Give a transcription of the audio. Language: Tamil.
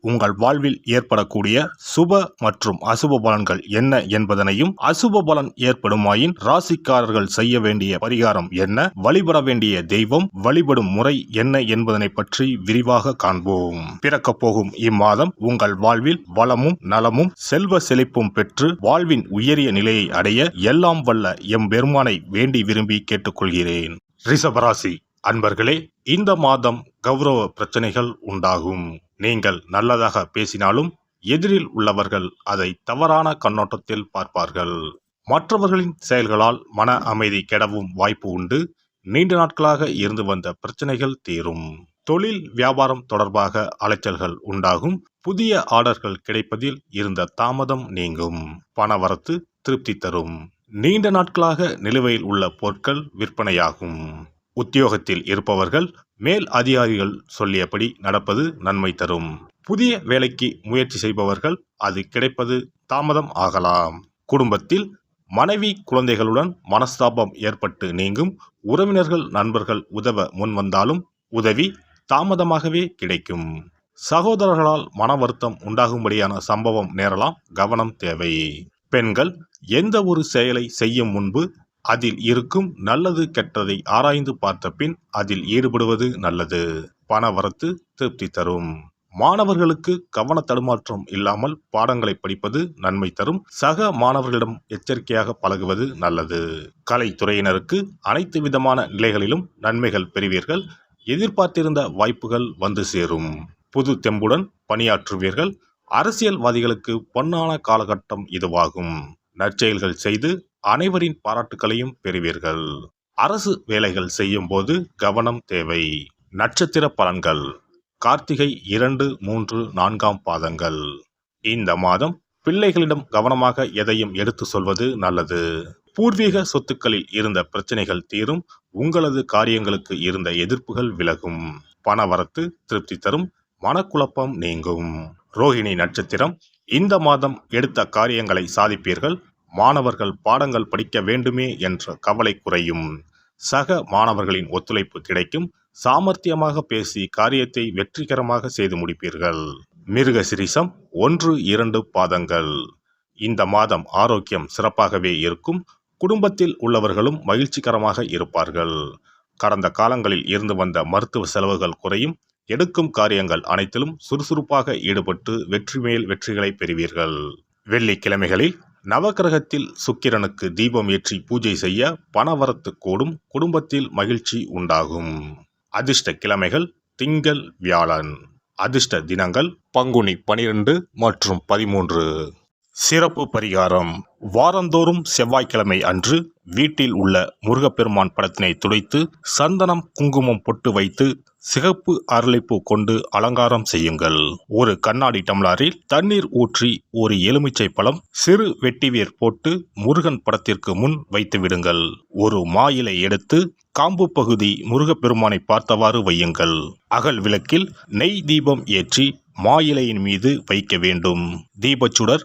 உங்கள் வாழ்வில் ஏற்படக்கூடிய சுப மற்றும் அசுப பலன்கள் என்ன என்பதனையும் அசுப பலன் ஏற்படுமாயின் ராசிக்காரர்கள் செய்ய வேண்டிய பரிகாரம் என்ன? வழிபட வேண்டிய தெய்வம் வழிபடும் முறை என்ன என்பதனை பற்றி விரிவாக காண்போம். பிறக்கப் போகும் இம்மாதம் உங்கள் வாழ்வில் வளமும் நலமும் செல்வ செழிப்பும் பெற்று வாழ்வின் உயரிய நிலையை அடைய எல்லாம் வல்ல எம் பெருமானை வேண்டி விரும்பி கேட்டுக்கொள்கிறேன். ரிஷபராசி அன்பர்களே இந்த மாதம் கௌரவ பிரச்சனைகள் உண்டாகும். நீங்கள் நல்லதாக பேசினாலும் எதிரில் உள்ளவர்கள் அதை தவறான கண்ணோட்டத்தில் பார்ப்பார்கள். மற்றவர்களின் செயல்களால் மன அமைதி கெடவும் வாய்ப்பு உண்டு. நீண்ட நாட்களாக இருந்து வந்த பிரச்சனைகள் தீரும். தொழில் வியாபாரம் தொடர்பாக அலைச்சல்கள் உண்டாகும். புதிய ஆர்டர்கள் கிடைப்பதில் இருந்த தாமதம் நீங்கும். பணவரத்து திருப்தி தரும். நீண்ட நாட்களாக நிலுவையில் உள்ள பொருட்கள் விற்பனையாகும். உத்தியோகத்தில் இருப்பவர்கள் மேல் அதிகாரிகள் சொல்லியபடி நடப்பது நன்மை தரும். புதிய வேலைக்கு முயற்சி செய்பவர்கள் அது கிடைப்பது தாமதம் ஆகலாம். குடும்பத்தில் மனைவி குழந்தைகளுடன் மனஸ்தாபம் ஏற்பட்டு நீங்கும் உறவினர்கள் நண்பர்கள் உதவ முன்வந்தாலும் உதவி தாமதமாகவே கிடைக்கும். சகோதரர்களால் மன வருத்தம் உண்டாகும்படியான சம்பவம் நேரலாம் கவனம் தேவை. பெண்கள் எந்த ஒரு செயலை செய்யும் முன்பு அதில் இருக்கும் நல்லது கெட்டதை ஆராய்ந்து பார்த்த பின் அதில் ஈடுபடுவது நல்லது. பண வரத்து திருப்தி தரும். மாணவர்களுக்கு கவன தடுமாற்றம் இல்லாமல் பாடங்களை படிப்பது நன்மை தரும். சக மாணவர்களிடம் எச்சரிக்கையாக பழகுவது நல்லது. கலைத்துறையினருக்கு அனைத்து விதமான நிலைகளிலும் நன்மைகள் பெறுவீர்கள். எதிர்பார்த்திருந்த வாய்ப்புகள் வந்து சேரும். புது தெம்புடன் பணியாற்றுவீர்கள். அரசியல்வாதிகளுக்கு பொன்னான காலகட்டம் இதுவாகும். நற்செயல்கள் செய்து அனைவரின் பாராட்டுகளையும் பெறுவீர்கள். அரசு வேலைகள் செய்யும் போது கவனம் தேவை. நட்சத்திர பலன்கள். கார்த்திகை இரண்டு மூன்று நான்காம் பாதங்கள். இந்த மாதம் பிள்ளைகளிடம் கவனமாக எதையும் எடுத்து சொல்வது நல்லது. பூர்வீக சொத்துக்களில் இருந்த பிரச்சனைகள் தீரும். உங்களது காரியங்களுக்கு இருந்த எதிர்ப்புகள் விலகும். பணவரத்து திருப்தி தரும். மனக்குழப்பம் நீங்கும். ரோஹிணி நட்சத்திரம். இந்த மாதம் எடுத்த காரியங்களை சாதிப்பீர்கள். மாணவர்கள் பாடங்கள் படிக்க வேண்டுமே என்ற கவலை குறையும். சக மாணவர்களின் ஒத்துழைப்பு கிடைக்கும். சாமர்த்தியமாக பேசி காரியத்தை வெற்றிகரமாக செய்து முடிப்பீர்கள். மிருக சிரிசம் ஒன்று இரண்டு பாதங்கள். இந்த மாதம் ஆரோக்கியம் சிறப்பாகவே இருக்கும். குடும்பத்தில் உள்ளவர்களும் மகிழ்ச்சிகரமாக இருப்பார்கள். கடந்த காலங்களில் இருந்து வந்த மருத்துவ செலவுகள் குறையும். எடுக்கும் காரியங்கள் அனைத்திலும் சுறுசுறுப்பாக ஈடுபட்டு வெற்றி மேல் வெற்றிகளை பெறுவீர்கள். வெள்ளிக்கிழமைகளில் நவக்கிரகத்தில் சுக்கிரனுக்கு தீபம் ஏற்றி பூஜை செய்ய பணவரத்து கூடும் குடும்பத்தில் மகிழ்ச்சி உண்டாகும். அதிர்ஷ்ட கிழமைகள் திங்கள் வியாழன். அதிர்ஷ்ட தினங்கள் பங்குனி பனிரெண்டு மற்றும் பதிமூன்று. சிறப்பு பரிகாரம். வாரந்தோறும் செவ்வாய்க்கிழமை அன்று வீட்டில் உள்ள முருகப்பெருமான் படத்தினை துடைத்து சந்தனம் குங்குமம் பொட்டு வைத்து சிகப்பு அரளிப்பூ கொண்டு அலங்காரம் செய்யுங்கள். ஒரு கண்ணாடி டம்ளாரில் தண்ணீர் ஊற்றி ஒரு எலுமிச்சை பழம் சிறு வெட்டிவேர் போட்டு முருகன் படத்திற்கு முன் வைத்து விடுங்கள். ஒரு மாயிலை எடுத்து காம்பு பகுதி முருகப்பெருமானை பார்த்தவாறு வையுங்கள். அகல் விளக்கில் நெய் தீபம் ஏற்றி மாயிலையின் மீது வைக்க வேண்டும். தீபச்சுடர்